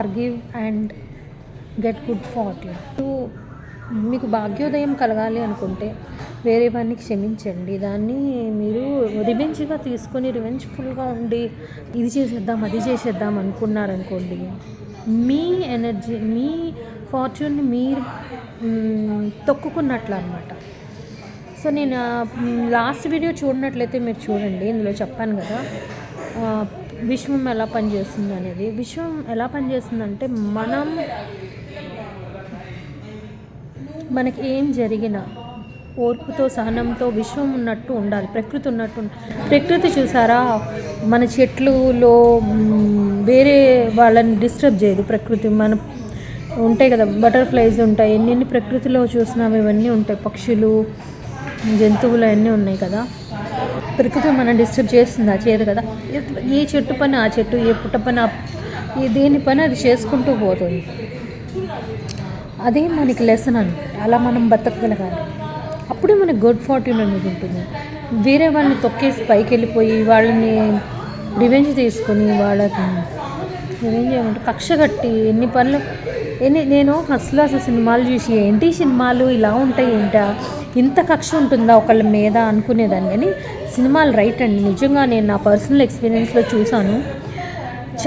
Forgive and get good fortune మీకు భాగ్యోదయం కలగాలి అనుకుంటే వేరే వారిని క్షమించండి. దాన్ని మీరు రివెంజ్గా తీసుకొని రివెంజ్ఫుల్గా ఉండి ఇది చేసేద్దాం అది చేసేద్దాం అనుకున్నారనుకోండి మీ ఎనర్జీ మీ ఫార్చ్యూన్ని మీరు తొక్కుకున్నట్లు అనమాట సో నేను లాస్ట్ వీడియో చూడనట్లయితే మీరు చూడండి. ఇందులో చెప్పాను కదా. విశ్వం ఎలా పనిచేస్తుంది అనేది. విశ్వం ఎలా పనిచేస్తుందంటే మనం మనకి ఏం జరిగినా ఓర్పుతో సహనంతో విశ్వం ఉన్నట్టు ఉండాలి. ప్రకృతి ఉన్నట్టు ఉండాలి. ప్రకృతి చూసారా? మన చెట్లులో వేరే వాళ్ళని డిస్టర్బ్ చేయదు ప్రకృతి. మన ఉంటాయి కదా బటర్ఫ్లైస్ ఉంటాయి. ఎన్ని ప్రకృతిలో చూసినావి ఇవన్నీ ఉంటాయి. పక్షులు జంతువులు అన్నీ ఉన్నాయి కదా. ప్రకృతి మనం డిస్టర్బ్ చేస్తుందా చేయదు కదా. ఏ చెట్టు పని ఆ చెట్టు ఏ పుట్ట పని ఈ దేని పని అది చేసుకుంటూ పోతుంది. అదే మనకి లెసన్ అనమాట అలా మనం బతకగలగాలి. అప్పుడే మనకి గుడ్ ఫార్ట్యూన్ అనేది ఉంటుంది. వేరే వాళ్ళని తొక్కేసి పైకి వెళ్ళిపోయి వాళ్ళని రివెంజ్ తీసుకొని వాళ్ళకి రివెంజ్ చేయమంటే కక్ష కట్టి ఎన్ని పనులు ఎన్ని నేను ఫస్ట్లో అసలు సినిమాలు చూసి ఏంటి సినిమాలు ఇలా ఉంటాయి ఏంటా? ఇంత కక్ష ఉంటుందా ఒకళ్ళ మీద అనుకునేదాన్ని. కానీ సినిమాలు రైట్ అండి. నిజంగా నేను నా పర్సనల్ ఎక్స్పీరియన్స్లో చూశాను.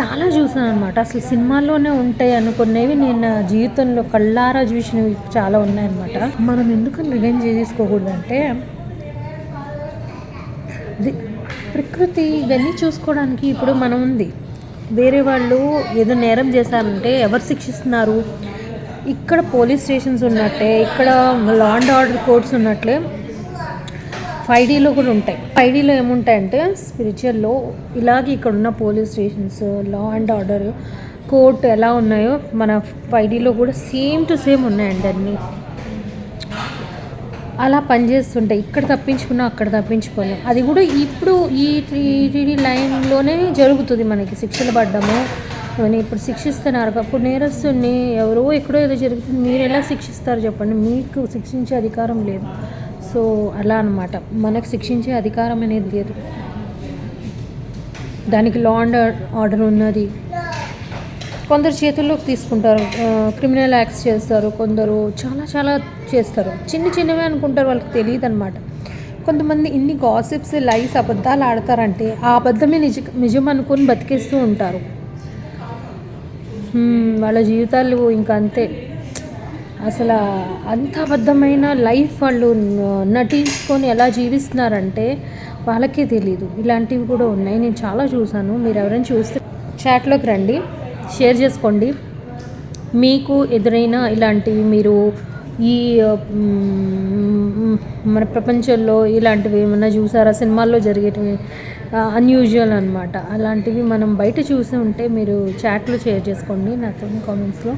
చాలా చూసాను అనమాట అసలు సినిమాల్లోనే ఉంటాయి అనుకునేవి నేను నా జీవితంలో కళ్ళారా చూసినవి చాలా ఉన్నాయన్నమాట. మనం ఎందుకని రివెంజ్ చేసుకోకూడదంటే ది- ప్రకృతి ఇవన్నీ చూసుకోవడానికి ఇప్పుడు మనం ఉంది. వేరే వాళ్ళు ఏదో నేరం చేశారంటే ఎవరు శిక్షిస్తున్నారు? ఇక్కడ పోలీస్ స్టేషన్స్ ఉన్నట్టే ఇక్కడ లా అండ్ ఆర్డర్ కోర్ట్స్ ఉన్నట్లే. ఫైవ్ డీలో కూడా ఉంటాయి. ఫైవ్ డీలో ఏముంటాయంటే స్పిరిచువల్లో ఇలాగే ఇక్కడ ఉన్న police stations law and order court ఎలా ఉన్నాయో మన ఫైవ్ డీలో కూడా సేమ్ టు సేమ్ ఉన్నాయండి అన్నీ. అలా పనిచేస్తుంటాయి. ఇక్కడ తప్పించుకున్నా అక్కడ తప్పించుకోలేం. అది కూడా ఇప్పుడు ఈ త్రీ త్రీ లైన్లోనే జరుగుతుంది మనకి శిక్షలు పడ్డము. ఇవన్నీ ఇప్పుడు శిక్షిస్తున్నారు. అప్పుడు నేరస్తుని ఎవరో ఎక్కడో ఏదో జరుగుతుంది. మీరు ఎలా శిక్షిస్తారు చెప్పండి. మీకు శిక్షించే అధికారం లేదు. సో అలా అనమాట మనకు శిక్షించే అధికారం అనేది లేదు. దానికి లా అండ్ ఆర్డర్ ఉన్నది. కొందరు చేతుల్లోకి తీసుకుంటారు. క్రిమినల్ యాక్ట్స్ చేస్తారు. కొందరు చాలా చాలా చేస్తారు. చిన్న చిన్నవే అనుకుంటారు. వాళ్ళకి తెలియదు అనమాట కొంతమంది ఇన్ని గాసిప్స్ లైఫ్ అబద్ధాలు ఆడతారంటే ఆ అబద్ధమే నిజ నిజం అనుకొని బతికేస్తూ ఉంటారు. వాళ్ళ జీవితాలు ఇంకా అంతే. అసలు అంత అబద్ధమైన లైఫ్ వాళ్ళు నటించుకొని ఎలా జీవిస్తున్నారంటే వాళ్ళకే తెలియదు ఇలాంటివి కూడా ఉన్నాయి. నేను చాలా చూశాను. మీరు ఎవరైనా చూస్తే చాట్లోకి రండి. షేర్ చేసుకోండి. మీకు ఎదురైన ఇలాంటివి మీరు ఈ మన ప్రపంచంలో ఇలాంటివి ఏమైనా చూసారా? సినిమాల్లో జరిగేటివి అన్యూజువల్ అనమాట అలాంటివి మనం బయట చూసి ఉంటే మీరు చాట్లో షేర్ చేసుకోండి. నాతో కామెంట్స్లో.